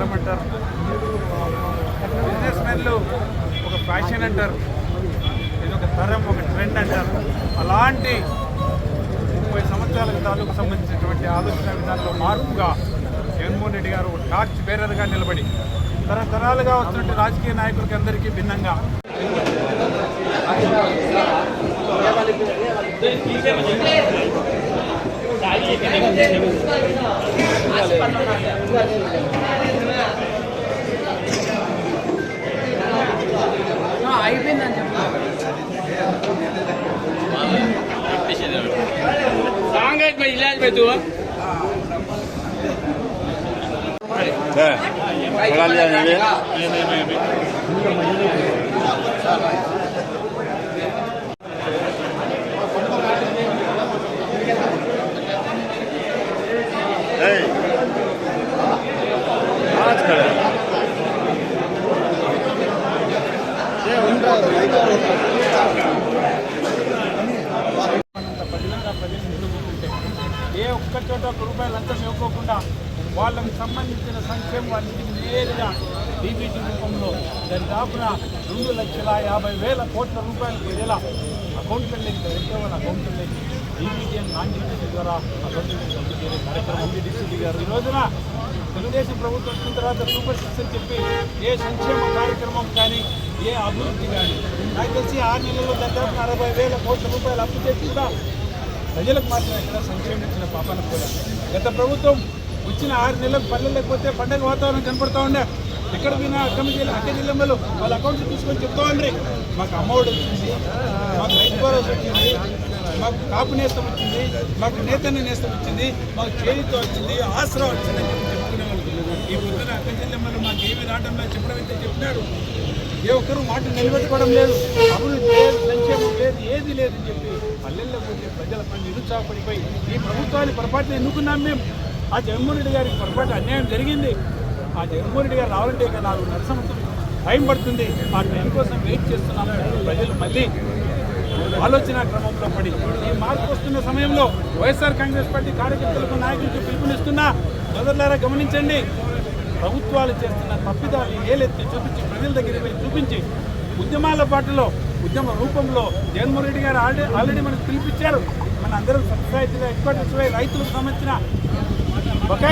ధర్మం అంటారు బిజినెస్ మెన్లు ఒక ఫ్యాషన్ అంటారు. ఇది ఒక తరం ఒక ట్రెండ్ అంటారు. అలాంటి ముప్పై సంవత్సరాల తాలూకు సంబంధించినటువంటి ఆలోచన విధానంలో మార్పుగా జగన్మోహన్ రెడ్డి గారు టార్చ్ బేరర్గా నిలబడి తరతరాలుగా వస్తున్న రాజకీయ నాయకులకి అందరికీ భిన్నంగా అయిపోయిందని చెప్పి ఇలాజ్ పెట్టు కొడాలి ఏ ఒక్క చోట ఒక రూపాయలు అంతా ఇవ్వకోకుండా వాళ్ళకి సంబంధించిన సంక్షేమం అన్నింటికి నేరుగా డీబీటీ రూపంలో దాదాపున రెండు లక్షల యాభై వేల కోట్ల రూపాయలు ప్రజల అకౌంట్లలోకి డైరెక్ట్గా వాళ్ళ అకౌంట్లలోకి ద్వారా కార్యక్రమం ఈ రోజున తెలుగుదేశం ప్రభుత్వం వచ్చిన తర్వాత సూపర్ సిక్స్ అని చెప్పి ఏ సంక్షేమ కార్యక్రమం కానీ ఏ అభివృద్ధి కానీ నాకు తెలిసి ఆరు నెలల్లో దాదాపు అరవై వేల కోట్ల రూపాయలు అప్పు చేసి కూడా ప్రజలకు మాత్రం ఎక్కడ సంక్షేమం ఇచ్చిన పాపాన కూడా గత ప్రభుత్వం వచ్చిన ఆరు నెలలకు పల్లెలు లేకపోతే పండగ వాతావరణం కనపడతా ఉండే. ఎక్కడ పోయినా కమిటీలు జిల్లా అక్క జిల్లాలో వాళ్ళ అకౌంట్స్ తీసుకొని చెప్తా ఉండ్రి. మాకు అమ్మఒడి వచ్చింది మాకు రైతు భరోసా వచ్చింది మాకు కాపు నేస్తం వచ్చింది మాకు నేతన్న నేస్తం వచ్చింది మాకు చేతితో వచ్చింది ఆసరా వచ్చింది చెప్పుకునేవాళ్ళు. ఈ పొద్దున అక్క జిల్లాలో మాకు ఏమి రావడంలో చెప్పడం అయితే చెప్పినారు. ఏ ఒక్కరు మాట నిలబెట్టుకోవడం లేదు. అభివృద్ధి లేదు సంక్షేమం లేదు ఏది లేదు చెప్పి పల్లెల్లో పోతే పని నిరుత్సాహపడిపోయి ఈ ప్రభుత్వాన్ని పొరపాటున ఎన్నుకున్నాం మేము. ఆ జగన్మోహన్ రెడ్డి గారికి పొరపాటు అన్యాయం జరిగింది. ఆ జగన్మోహన్ రెడ్డి గారు రావాలంటే ఇక నాలుగున్నర సంవత్సరం టైం పడుతుంది. ఆ టైం కోసం వెయిట్ చేస్తున్నాం. ప్రజలు మళ్ళీ ఆలోచన క్రమంలో పడి ఈ మార్పు వస్తున్న సమయంలో వైఎస్ఆర్ కాంగ్రెస్ పార్టీ కార్యకర్తలకు నాయకులకు పిలుపునిస్తున్నా సోదరులారా గమనించండి. ప్రభుత్వాలు చేస్తున్న తప్పిదాన్ని ఏలెత్తి చూపించి ప్రజల దగ్గరికి చూపించి ఉద్యమాల పాటలో ఉద్యమ రూపంలో జగన్మోహన్ రెడ్డి గారు ఆల్రెడీ ఆల్రెడీ మనకు పిలిపించారు మన అందరం సత్సాయితీగా హెడ్ రైతులకు సంబంధించిన బకాయి